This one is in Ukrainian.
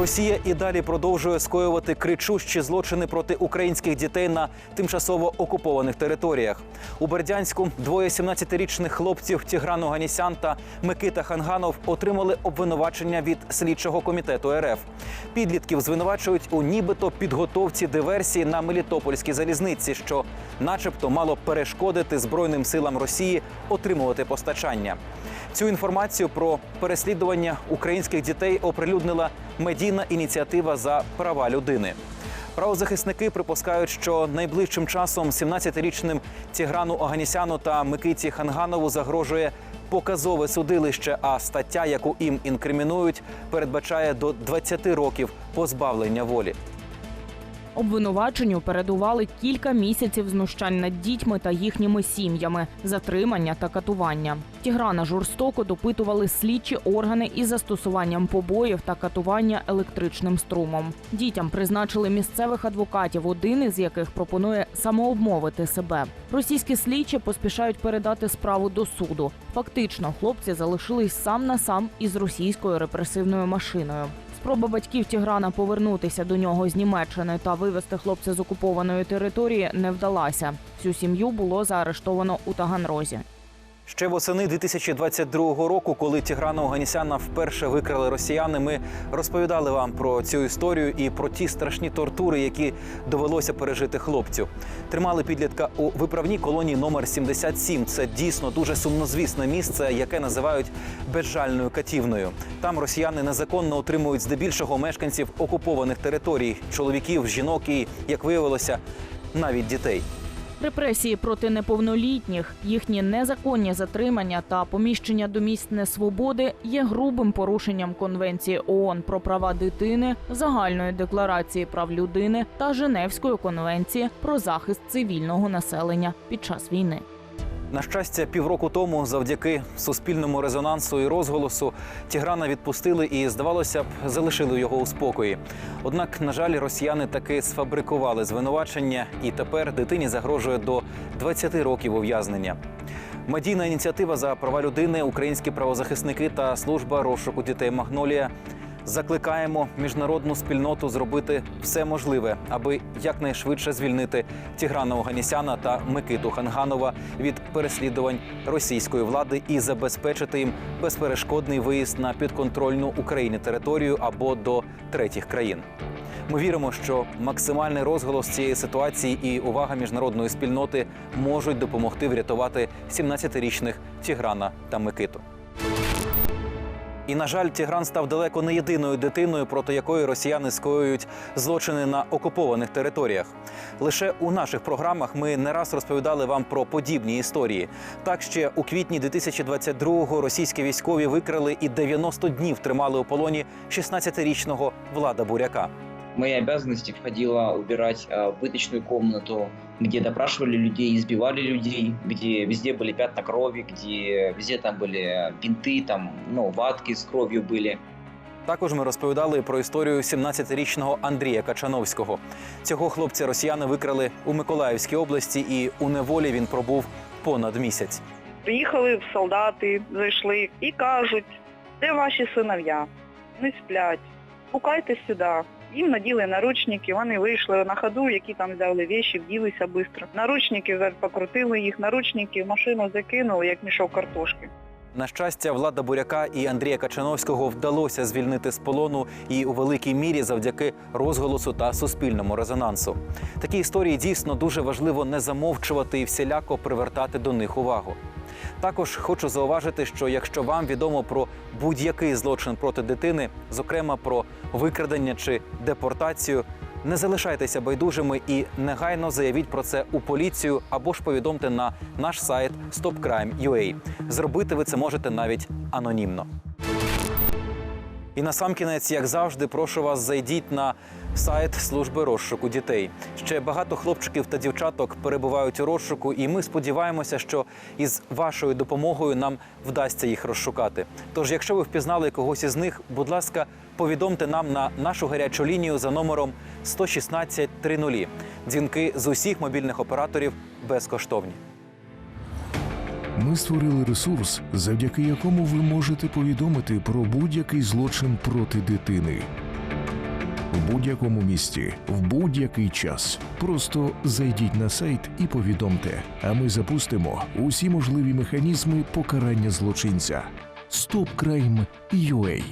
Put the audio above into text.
Росія і далі продовжує скоювати кричущі злочини проти українських дітей на тимчасово окупованих територіях. У Бердянську двоє 17-річних хлопців Тігран Оганісян та Микита Ханганов отримали обвинувачення від слідчого комітету РФ. Підлітків звинувачують у нібито підготовці диверсії на Мелітопольській залізниці, що, начебто, мало перешкодити Збройним силам Росії отримувати постачання. Цю інформацію про переслідування українських дітей оприлюднила медійна ініціатива за права людини. Правозахисники припускають, що найближчим часом 17-річним Тіграну Оганісяну та Микиті Ханганову загрожує показове судилище. А стаття, яку їм інкримінують, передбачає до 20 років позбавлення волі. Обвинуваченню передували кілька місяців знущань над дітьми та їхніми сім'ями, затримання та катування. Тіграна жорстоко допитували слідчі органи із застосуванням побоїв та катування електричним струмом. Дітям призначили місцевих адвокатів, один із яких пропонує самообмовити себе. Російські слідчі поспішають передати справу до суду. Фактично, хлопці залишились сам на сам із російською репресивною машиною. Спроба батьків Тіграна повернутися до нього з Німеччини та вивезти хлопця з окупованої території не вдалася. Всю сім'ю було заарештовано у Таганрозі. Ще восени 2022 року, коли Тіграна Оганісяна вперше викрали росіяни, ми розповідали вам про цю історію і про ті страшні тортури, які довелося пережити хлопцю. Тримали підлітка у виправній колонії номер 77. Це дійсно дуже сумнозвісне місце, яке називають безжальною катівною. Там росіяни незаконно отримують здебільшого мешканців окупованих територій, чоловіків, жінок і, як виявилося, навіть дітей. Репресії проти неповнолітніх, їхні незаконні затримання та поміщення до місць несвободи є грубим порушенням Конвенції ООН про права дитини, загальної декларації прав людини та Женевської конвенції про захист цивільного населення під час війни. На щастя, півроку тому, завдяки суспільному резонансу і розголосу, Тіграна відпустили і, здавалося б, залишили його у спокої. Однак, на жаль, росіяни таки сфабрикували звинувачення, і тепер дитині загрожує до 20 років ув'язнення. Медійна ініціатива за права людини, українські правозахисники та служба розшуку дітей Магнолія закликаємо міжнародну спільноту зробити все можливе, аби якнайшвидше звільнити Тіграна Оганісяна та Микиту Ханганова від переслідувань російської влади і забезпечити їм безперешкодний виїзд на підконтрольну Україні територію або до третіх країн. Ми віримо, що максимальний розголос цієї ситуації і увага міжнародної спільноти можуть допомогти врятувати 17-річних Тіграна та Микиту. І на жаль, Тігран став далеко не єдиною дитиною, проти якої росіяни скоюють злочини на окупованих територіях. Лише у наших програмах ми не раз розповідали вам про подібні історії. Так ще у квітні 2022-го російські військові викрали і 90 днів тримали у полоні 16-річного Влада Буряка В мои обязанности входило убирать э, пыточную комнату, где допрашивали людей, избивали людей, где везде были пятна крови, где везде там были бинты, там, ну, ватки с кровью были. Також ми розповідали про історію 17-річного Андрія Качановського. Цього хлопця росіяни викрали у Миколаївській області, і у неволі він пробув понад місяць. Приїхали в солдати, зайшли і кажуть, де ваші синов'я? Не сплять. Пукайте сюди. Їм наділи наручники, вони вийшли на ходу, які там взяли віші, вділися швидко. Наручники покрутили їх, наручники в машину закинули, як мішок картошки. На щастя, влада Буряка і Андрія Качановського вдалося звільнити з полону і у великій мірі завдяки розголосу та суспільному резонансу. Такі історії дійсно дуже важливо не замовчувати і всіляко привертати до них увагу. Також хочу зауважити, що якщо вам відомо про будь-який злочин проти дитини, зокрема про викрадення чи депортацію, не залишайтеся байдужими і негайно заявіть про це у поліцію або ж повідомте на наш сайт stopcrime.ua. Зробити ви це можете навіть анонімно. І насамкінець, як завжди, прошу вас зайдіть на сайт служби розшуку дітей. Ще багато хлопчиків та дівчаток перебувають у розшуку, і ми сподіваємося, що із вашою допомогою нам вдасться їх розшукати. Тож, якщо ви впізнали когось із них, будь ласка, повідомте нам на нашу гарячу лінію за номером 116 30. Дзвінки з усіх мобільних операторів безкоштовні. Ми створили ресурс, завдяки якому ви можете повідомити про будь-який злочин проти дитини. в будь-якому місті, в будь-який час. Просто зайдіть на сайт і повідомте, а ми запустимо усі можливі механізми покарання злочинця. StopCrime.ua